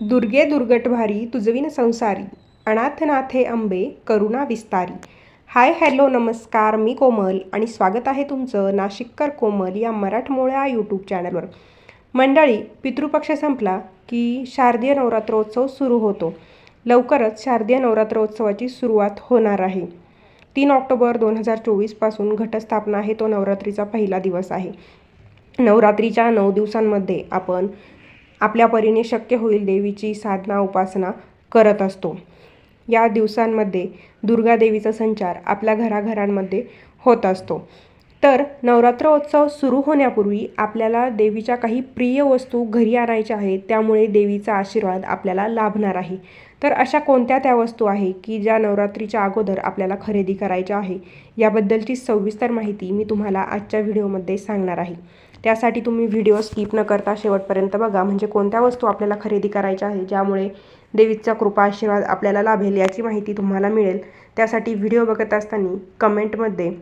दुर्गे दुर्गट भारी तुझविन संसारी अनाथनाथे अंबे करुणा विस्तारी. Hi hello नमस्कार मी कोमल आणि स्वागत आहे तुमचं नाशिककर कोमल या मराठमोळ्या यूट्यूब चॅनलवर. मंडळी पितृपक्ष संपला की शारदीय नवरात्रोत्सव सुरू होतो. लवकरच शारदीय नवरात्रोत्सवाची सुरुवात होणार आहे. तीन ऑक्टोबर दोन हजार चोवीसपासून घटस्थापना आहे तो नवरात्रीचा पहिला दिवस आहे. नवरात्रीच्या नऊ दिवसांमध्ये आपण आपल्या परीने शक्य होईल देवीची साधना उपासना करत असतो. या दिवसांमध्ये दुर्गा देवीचा संचार आपल्या घराघरांमध्ये होत असतो. तर नवरात्रोत्सव सुरू होण्यापूर्वी आपल्याला देवीच्या काही प्रिय वस्तू घरी आणायच्या आहेत त्यामुळे देवीचा आशीर्वाद आपल्याला लाभणार आहे. तर अशा कोणत्या त्या वस्तू आहे की ज्या नवरात्रीच्या अगोदर आपल्याला खरेदी करायच्या आहे? याबद्दलची सविस्तर माहिती मी तुम्हाला आजच्या व्हिडिओमध्ये सांगणार आहे. त्यासाठी तुम्ही व्हिडिओ स्किप न करता शेवटपर्यंत बघा. म्हणजे कोणत्या वस्तू आपल्याला खरेदी करायच्या आहे ज्यामुळे देवीचा कृपा आशीर्वाद आपल्याला लाभेल याची माहिती तुम्हाला मिळेल. त्यासाठी व्हिडिओ बघत असताना कमेंटमध्ये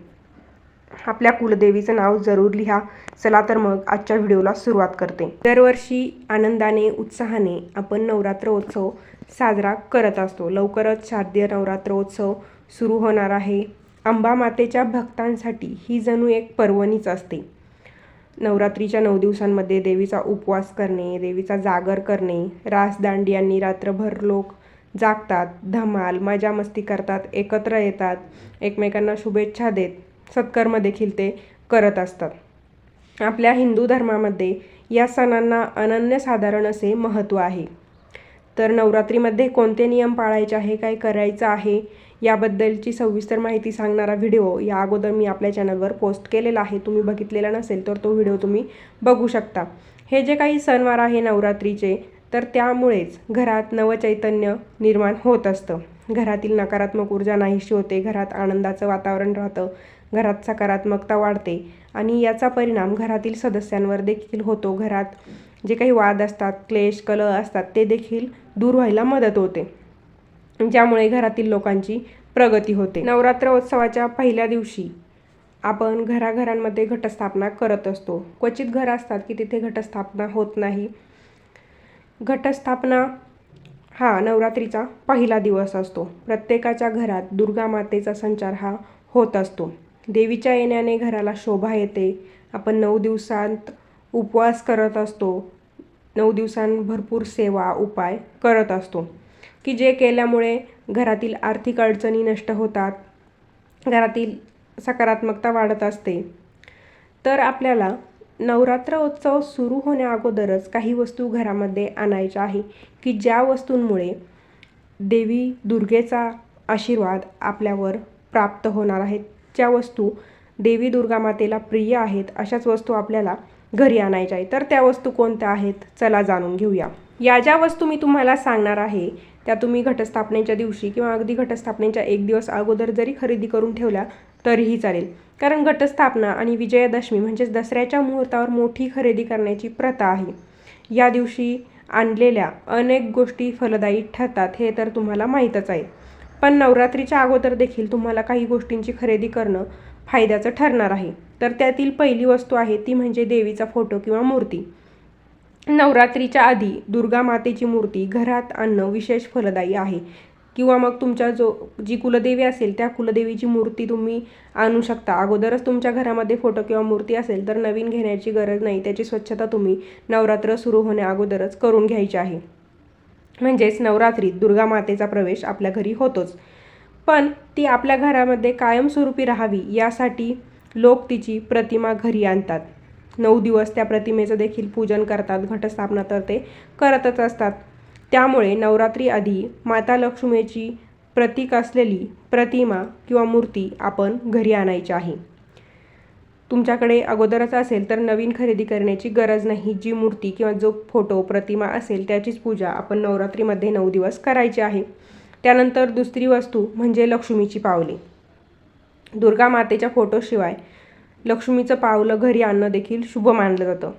आपल्या कुलदेवीचं नाव जरूर लिहा. चला तर मग आजच्या व्हिडिओला सुरुवात करते. दरवर्षी आनंदाने उत्साहाने आपण नवरात्रोत्सव साजरा करत असतो. लवकरच शारदीय नवरात्रोत्सव सुरू होणार आहे. अंबा मातेच्या भक्तांसाठी ही जणू एक पर्वणीच असते. नवरात्रीच्या नऊ दिवसांमध्ये देवीचा उपवास करणे देवीचा जागर करणे रासदांडियांनी रात्रभर लोक जागतात धमाल मजा मस्ती करतात एकत्र येतात एकमेकांना शुभेच्छा देत सत्कर्म देखील ते करत असतात. आपल्या हिंदू धर्मामध्ये या सणांना अनन्यसाधारण असे महत्त्व आहे. तर नवरात्रीमध्ये कोणते नियम पाळायचे आहे काय करायचं आहे याबद्दलची सविस्तर माहिती सांगणारा व्हिडिओ या अगोदर मी आपल्या चॅनलवर पोस्ट केलेला आहे. तुम्ही बघितलेला नसेल तर तो व्हिडिओ तुम्ही बघू शकता. हे जे काही सणवार आहे नवरात्रीचे तर त्यामुळेच घरात नवचैतन्य निर्माण होत असतं. घरातील नकारात्मक ऊर्जा नाहीशी होते घरात आनंदाचं वातावरण राहतं घरात सकारात्मकता वाढते आणि याचा परिणाम घरातील सदस्यांवर देखील होतो. घरात जे काही वाद असतात क्लेश कलह असतात ते देखील दूर व्हायला मदत होते. ज्यामुळे घरातील लोकांची प्रगती होते. नवरात्र उत्सवाच्या पहिल्या दिवशी आपण घराघरांमध्ये घटस्थापना करत असतो. क्वचित घर असतात की तिथे घटस्थापना होत नाही. घटस्थापना हा नवरात्रीचा पहिला दिवस असतो. प्रत्येकाच्या घरात दुर्गा मातेचा संचार हा होत असतो. देवीच्या येण्याने घराला शोभा येते. आपण नऊ दिवसांत उपवास करत असतो. नऊ दिवसां भरपूर सेवा उपाय करत असतो. की जे केल्यामुळे घरातील आर्थिक अडचणी नष्ट होतात. घरातील सकारात्मकता वाढत असते. तर आपल्याला नवरात्र उत्सव सुरू होण्याअगोदरच काही वस्तू घरामध्ये आणायच्या आहे. की ज्या वस्तूंमुळे देवी दुर्गेचा आशीर्वाद आपल्यावर प्राप्त होणार आहेत ज्या वस्तू देवी दुर्गा मातेला प्रिय आहेत अशाच वस्तू आपल्याला घरी आणायच्या आहेत. तर त्या वस्तू कोणत्या आहेत? चला जाणून घेऊया. या ज्या वस्तू मी तुम्हाला सांगणार आहे त्या तुम्ही घटस्थापनेच्या दिवशी किंवा अगदी घटस्थापनेच्या एक दिवस अगोदर जरी खरेदी करून ठेवल्या तरीही चालेल. कारण घटस्थापना आणि विजयादशमी म्हणजेच दसऱ्याच्या मुहूर्तावर मोठी खरेदी करण्याची प्रथा आहे. या दिवशी आणलेल्या अनेक गोष्टी फलदायी ठरतात हे तर तुम्हाला माहीतच आहे. पण नवरात्रीच्या अगोदर देखील तुम्हाला काही गोष्टींची खरेदी करणं फायद्याचं ठरणार आहे. तर त्यातील पहिली वस्तू आहे ती म्हणजे देवीचा फोटो किंवा मूर्ती. नवरात्रीच्या आधी दुर्गा मातेची मूर्ती घरात आणणं विशेष फलदायी आहे. किंवा मग तुमच्या जो जी कुलदेवी असेल त्या कुलदेवीची मूर्ती तुम्ही आणू शकता. अगोदरच तुमच्या घरामध्ये फोटो किंवा मूर्ती असेल तर नवीन घेण्याची गरज नाही. त्याची स्वच्छता तुम्ही नवरात्र सुरू होण्या अगोदरच करून घ्यायची आहे. म्हणजेच नवरात्रीत दुर्गा मातेचा प्रवेश आपल्या घरी होतोच. पण ती आपल्या घरामध्ये कायमस्वरूपी राहावी यासाठी लोक तिची प्रतिमा घरी आणतात. नऊ दिवस त्या प्रतिमेचं देखील पूजन करतात घटस्थापना तर ते करतच असतात. त्यामुळे नवरात्री आधी माता लक्ष्मीची प्रतीक असलेली प्रतिमा किंवा मूर्ती आपण घरी आणायची आहे. तुमच्याकडे अगोदरच असेल तर नवीन खरेदी करण्याची गरज नाही. जी मूर्ती किंवा जो फोटो प्रतिमा असेल त्याचीच पूजा आपण नवरात्रीमध्ये नऊ दिवस करायची आहे. त्यानंतर दुसरी वस्तू म्हणजे लक्ष्मीची पावले. दुर्गा मातेच्या फोटोशिवाय लक्ष्मीचं पावलं घरी आणणं देखील शुभ मानलं जातं.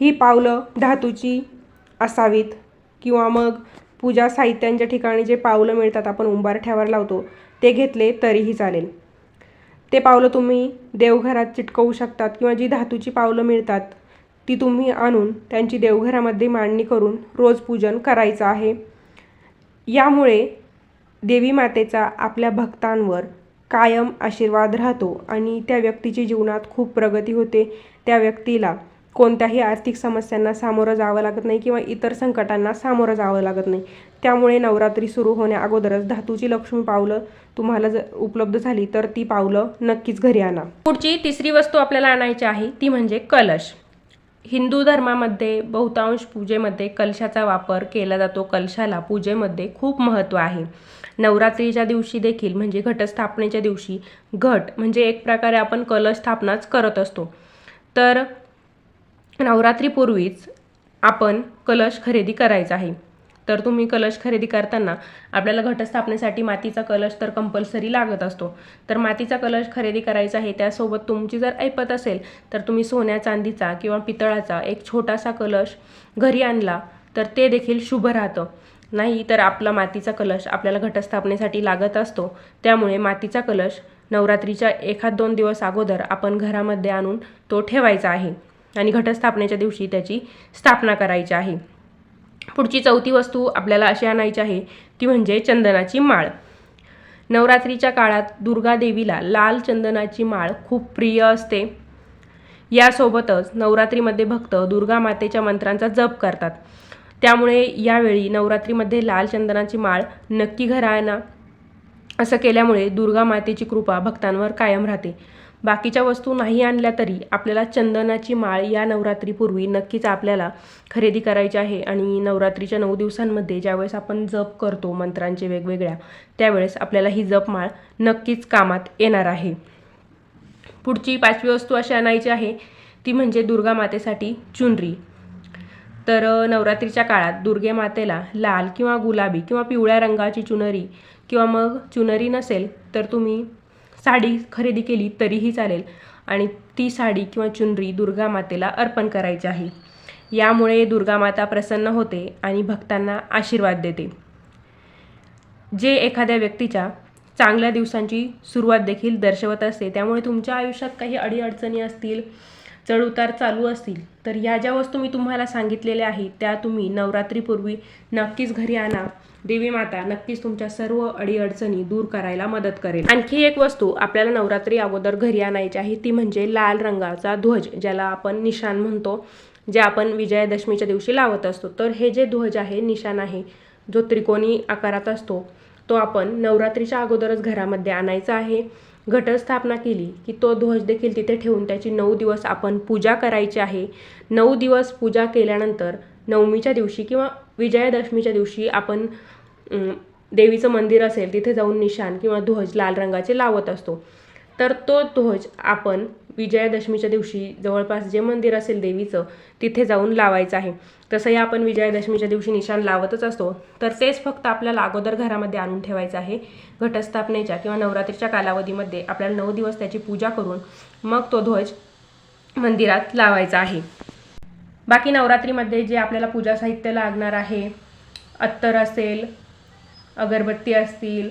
ही पावलं धातूची असावीत किंवा मग पूजा साहित्यांच्या ठिकाणी जे पावलं मिळतात आपण उंबारठ्यावर लावतो ते घेतले तरीही चालेल. ते पावलं तुम्ही देवघरात चिटकवू शकतात किंवा जी धातूची पावलं मिळतात ती तुम्ही आणून त्यांची देवघरामध्ये मांडणी करून रोज पूजन करायचं आहे. यामुळे देवी मातेचा आपल्या भक्तांवर कायम आशीर्वाद राहतो आणि त्या व्यक्तीची जीवनात खूप प्रगती होते. त्या व्यक्तीला कोणत्याही आर्थिक समस्यांना सामोरं जावं लागत नाही किंवा इतर संकटांना सामोरं जावं लागत नाही. त्यामुळे नवरात्री सुरू होण्या अगोदरच धातूची लक्ष्मी पावलं तुम्हाला जर उपलब्ध झाली तर ती पावलं नक्कीच घरी आणा. पुढची तिसरी वस्तू आपल्याला आणायची आहे ती म्हणजे कलश. हिंदू धर्मामध्ये बहुतांश पूजेमध्ये कलशाचा वापर केला जातो. कलशाला पूजेमध्ये खूप महत्त्व आहे. नवरात्रीच्या दिवशी देखील म्हणजे घटस्थापनेच्या दिवशी घट म्हणजे एक प्रकारे आपण कलश स्थापनाच करत असतो. तर नवरात्रीपूर्वीच आपण कलश खरेदी करायचा आहे. तर तुम्ही कलश खरेदी करताना आपल्याला घटस्थापनेसाठी मातीचा कलश तर कंपल्सरी लागत असतो. तर मातीचा कलश खरेदी करायचा आहे त्यासोबत तुमची जर ऐपत असेल तर तुम्ही सोन्या चांदीचा किंवा पितळाचा एक छोटासा कलश घरी आणला तर ते देखील शुभ राहतं. नाही तर आपला मातीचा कलश आपल्याला घटस्थापनेसाठी लागत असतो. त्यामुळे मातीचा कलश नवरात्रीच्या एखाद दोन दिवस अगोदर आपण घरामध्ये आणून तो ठेवायचा आहे आणि घटस्थापनेच्या दिवशी त्याची स्थापना करायची आहे. पुढची चौथी वस्तू आपल्याला अशी आणायची आहे ती म्हणजे चंदनाची माळ. नवरात्रीच्या काळात दुर्गा देवीला लाल चंदनाची माळ खूप प्रिय असते. यासोबतच नवरात्रीमध्ये भक्त दुर्गा मातेच्या मंत्रांचा जप करतात. त्यामुळे यावेळी नवरात्रीमध्ये लाल चंदनाची माळ नक्की घरा आणा असं केल्यामुळे दुर्गा मातेची कृपा भक्तांवर कायम राहते. बाकीच्या वस्तू नाही आणल्या तरी आपल्याला चंदनाची माळ या नवरात्रीपूर्वी नक्कीच आपल्याला खरेदी करायची आहे. आणि नवरात्रीच्या नऊ दिवसांमध्ये ज्यावेळेस आपण जप करतो मंत्रांचे वेगवेगळ्या त्यावेळेस आपल्याला ही जप माळ नक्कीच कामात येणार आहे. पुढची पाचवी वस्तू अशी आणायची आहे ती म्हणजे दुर्गा मातेसाठी चुनरी. तर नवरात्रीच्या काळात दुर्गे मातेला लाल किंवा गुलाबी किंवा पिवळ्या रंगाची चुनरी किंवा मग चुनरी नसेल तर तुम्ही साडी खरेदी केली तरीही चालेल. आणि ती साडी किंवा चुनरी दुर्गा मातेला अर्पण करायची आहे. यामुळे दुर्गा माता प्रसन्न होते आणि भक्तांना आशीर्वाद देते. जे एखाद्या व्यक्तीच्या चांगल्या दिवसांची सुरुवात देखील दर्शवत असते त्यामुळे तुमच्या आयुष्यात काही अडीअडचणी असतील चढउतार चालू असतील तर या ज्या वस्तू मी तुम्हाला सांगितलेल्या आहेत त्या तुम्ही नवरात्रीपूर्वी नक्कीच घरी आणा. देवी माता नक्कीच तुमच्या सर्व अडीअडचणी दूर करायला मदत करेल. आणखी एक वस्तू आपल्याला नवरात्री अगोदर घरी आणायची आहे ती म्हणजे लाल रंगाचा ध्वज ज्याला आपण निशाण म्हणतो जे आपण विजयादशमीच्या दिवशी लावत असतो. तर हे जे ध्वज आहे निशाण आहे जो त्रिकोणी आकारात असतो तो आपण नवरात्रीच्या अगोदरच घरामध्ये आणायचा आहे. घटस्थापना केली की तो ध्वज देखील तिथे ठेवून त्याची नऊ दिवस आपण पूजा करायची आहे. नऊ दिवस पूजा केल्यानंतर नवमीच्या दिवशी किंवा विजयादशमीच्या दिवशी आपण देवीचं मंदिर असेल तिथे जाऊन निशाण किंवा ध्वज लाल रंगाचे लावत असतो. तर तो ध्वज आपण विजयादशमीच्या दिवशी जवळपास जे मंदिर असेल देवीचं तिथे जाऊन लावायचं आहे. तसंही आपण विजयादशमीच्या दिवशी निशाण लावतच असतो. तर तेच फक्त आपल्याला अगोदर घरामध्ये आणून ठेवायचं आहे. घटस्थापनेच्या किंवा नवरात्रीच्या कालावधीमध्ये आपल्याला नऊ दिवस त्याची पूजा करून मग तो ध्वज मंदिरात लावायचा आहे. बाकी नवरात्रीमध्ये जे आपल्याला पूजा साहित्य लागणार आहे अत्तर असेल अगरबत्ती असतील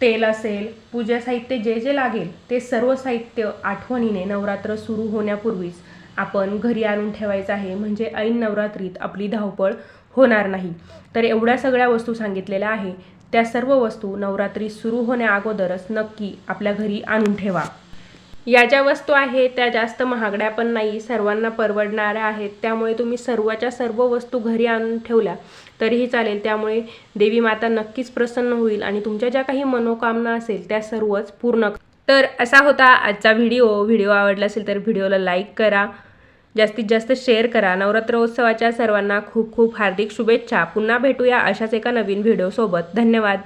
तेल असेल पूजा साहित्य जे जे लागेल ते सर्व साहित्य आठवणीने नवरात्र सुरू होण्यापूर्वीच आपण घरी आणून ठेवायचं आहे. म्हणजे ऐन नवरात्रीत आपली धावपळ होणार नाही. तर एवढ्या सगळ्या वस्तू सांगितलेल्या आहे. त्या सर्व वस्तू नवरात्री सुरू होण्या अगोदरच नक्की आपल्या घरी आणून ठेवा. या ज्या वस्तू आहेत त्या जास्त महागड्या पण नाही सर्वांना परवडणाऱ्या आहेत. त्यामुळे तुम्ही सर्वच्या सर्व वस्तू घरी आणून ठेवल्या तरीही चालेल. त्यामुळे देवी माता नक्कीच प्रसन्न होईल आणि तुमच्या ज्या काही मनोकामना असेल त्या सर्वच पूर्ण तर असा होता आजचा व्हिडिओ. व्हिडिओ आवडला असेल तर व्हिडिओला लाईक करा. जास्तीत जास्त शेअर करा. नवरात्र उत्सवाच्या सर्वांना खूप खूप हार्दिक शुभेच्छा. पुन्हा भेटूया अशाच एका नवीन व्हिडिओसोबत. धन्यवाद.